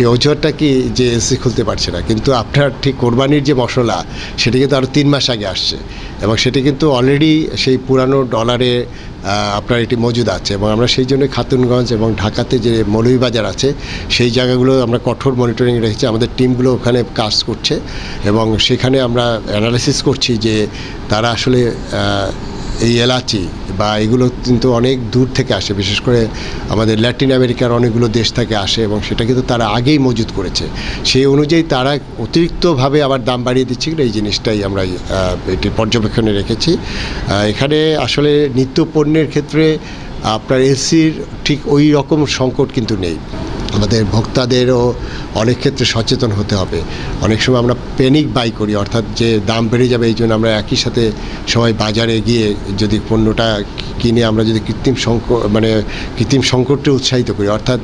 সেই অজুহাতটা কি যে এলসি খুলতে পারছে না? কিন্তু আপনার ঠিক কোরবানির যে মশলা, সেটা কিন্তু আরও তিন মাস আগে আসছে এবং সেটি কিন্তু অলরেডি সেই পুরানো ডলারে আপনার এটি মজুদ আছে এবং আমরা সেই জন্য খাতুনগঞ্জ এবং ঢাকাতে যে মৌলভীবাজার আছে, সেই জায়গাগুলো আমরা কঠোর মনিটরিং রেখেছি। আমাদের টিমগুলো ওখানে কাজ করছে এবং সেখানে আমরা অ্যানালাইসিস করছি যে তারা আসলে এই এলাচি বা এগুলো কিন্তু অনেক দূর থেকে আসে, বিশেষ করে আমাদের ল্যাটিন আমেরিকার অনেকগুলো দেশ থেকে আসে এবং সেটা কিন্তু তারা আগেই মজুত করেছে। সেই অনুযায়ী তারা অতিরিক্তভাবে আবার দাম বাড়িয়ে দিচ্ছে এই জিনিসটাই আমরা এটি পর্যবেক্ষণে রেখেছি। এখানে আসলে নিত্য পণ্যের ক্ষেত্রে আপনার এসির ঠিক ওই রকম সংকট কিন্তু নেই। আমাদের ভোক্তাদেরও অনেক ক্ষেত্রে সচেতন হতে হবে। অনেক সময় আমরা প্যানিক বাই করি, অর্থাৎ যে দাম বেড়ে যাবে এই জন্য আমরা একই সাথে সবাই বাজারে গিয়ে যদি পণ্যটা কিনে আমরা যদি কৃত্রিম সংকট মানে কৃত্রিম সংকটকে উৎসাহিত করি। অর্থাৎ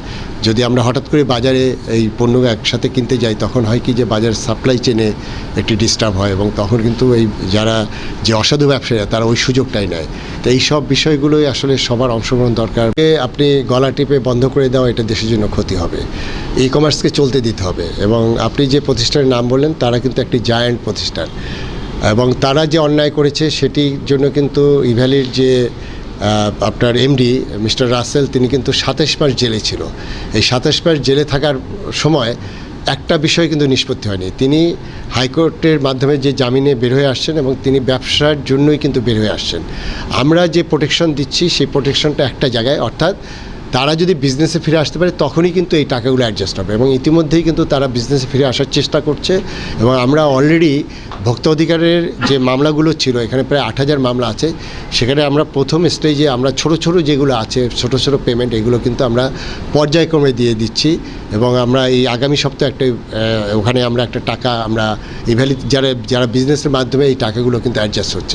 যদি আমরা হঠাৎ করে বাজারে এই পণ্য একসাথে কিনতে যাই, তখন হয় কি যে বাজার সাপ্লাই চেনে একটি ডিস্টার্ব হয় এবং তখন কিন্তু এই যারা যে অসাধু ব্যবসায়ীরা, তারা ওই সুযোগটাই নেয়। তো এই সব বিষয়গুলোই আসলে সবার অংশগ্রহণ দরকার। আপনি গলা টিপে বন্ধ করে দেওয়া এটা দেশের জন্য ক্ষতি হবে। ই কমার্সকে চলতে দিতে হবে এবং আপনি যে প্রতিষ্ঠানের নাম বললেন, তারা কিন্তু একটি জায়ান্ট প্রতিষ্ঠান। এবং তারা যে অন্যায় করেছে, সেটির জন্য কিন্তু ইভ্যালির যে আপনার এমডি মিস্টার রাসেল, তিনি কিন্তু সাতাশ মাস জেলে ছিল। এই সাতাশ মাস জেলে থাকার সময় একটা বিষয় কিন্তু নিষ্পত্তি হয়নি। তিনি হাইকোর্টের মাধ্যমে যে জামিনে বের হয়ে আসছেন এবং তিনি ব্যবসার জন্যই কিন্তু বের হয়ে আসছেন। আমরা যে প্রোটেকশন দিচ্ছি, সেই প্রোটেকশনটা একটা জায়গায়, অর্থাৎ তারা যদি বিজনেসে ফিরে আসতে পারে, তখনই কিন্তু এই টাকাগুলো অ্যাডজাস্ট হবে এবং ইতিমধ্যেই কিন্তু তারা বিজনেসে ফিরে আসার চেষ্টা করছে এবং আমরা অলরেডি ভোক্তা অধিকারের যে মামলাগুলো ছিল, এখানে প্রায় আট হাজার মামলা আছে, সেখানে আমরা প্রথম স্টেজে আমরা ছোট ছোট যেগুলো আছে, ছোট ছোট পেমেন্ট এগুলো কিন্তু আমরা পর্যায়ক্রমে দিয়ে দিচ্ছি এবং আমরা এই আগামী সপ্তাহে একটা ওখানে আমরা একটা টাকা আমরা ইভ্যালি যারা যারা বিজনেসের মাধ্যমে এই টাকাগুলো কিন্তু অ্যাডজাস্ট হচ্ছে।